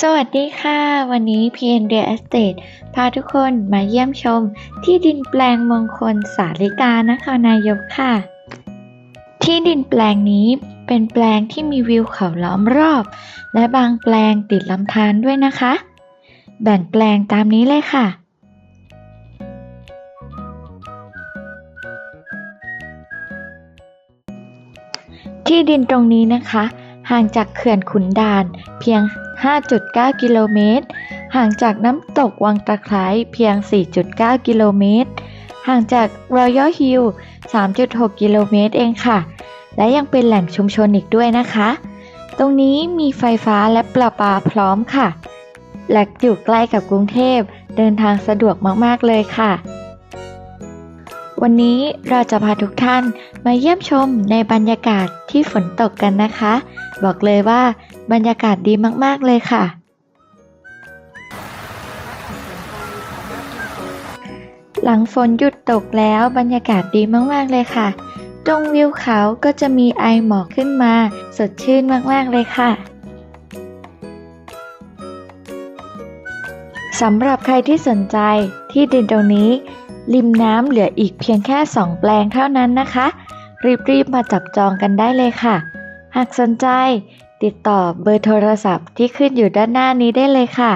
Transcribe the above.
สวัสดีค่ะ วันนี้ PN Real Estate พาทุกคนมาเยี่ยมชมที่ดินแปลงมงคลสาริกานครนายกค่ะ ที่ดินแปลงนี้เป็นแปลงที่มีวิวเขาล้อมรอบ และบางแปลงติดลำธารด้วยนะคะ แบ่งแปลงตามนี้เลยค่ะที่ดินตรงนี้นะคะ ห่างจากเขื่อนขุนด่านเพียง 5.9 กิโลเมตร ห่างจากน้ำตกวังตะไคร้เพียง 4.9 กิโลเมตร ห่างจาก Royal Hill 3.6 กิโลเมตรเองค่ะ และยังเป็นแหล่งชุมชนอีกด้วยนะคะ ตรงนี้มีไฟฟ้าและประปาพร้อมค่ะ และอยู่ใกล้กับกรุงเทพ เดินทางสะดวกมาก ๆ เลยค่ะ วันนี้เราจะพาทุกท่านมาเยี่ยมชมในบรรยากาศที่ฝนตกกันนะคะ บอกเลยว่าบรรยากาศดีมากๆเลยค่ะ หลังฝนหยุดตกแล้วบรรยากาศดีมากๆเลยค่ะ ตรงวิวเขาก็จะมีไอหมอกขึ้นมา สดชื่นมากๆเลยค่ะสำหรับใครที่สนใจที่ดินตรงนี้ ริมน้ำเหลืออีกเพียงแค่ 2 แปลงเท่านั้นนะคะ รีบๆมาจับจองกันได้เลยค่ะ หากสนใจติดต่อเบอร์โทรศัพท์ที่ขึ้นอยู่ด้านหน้านี้ได้เลยค่ะ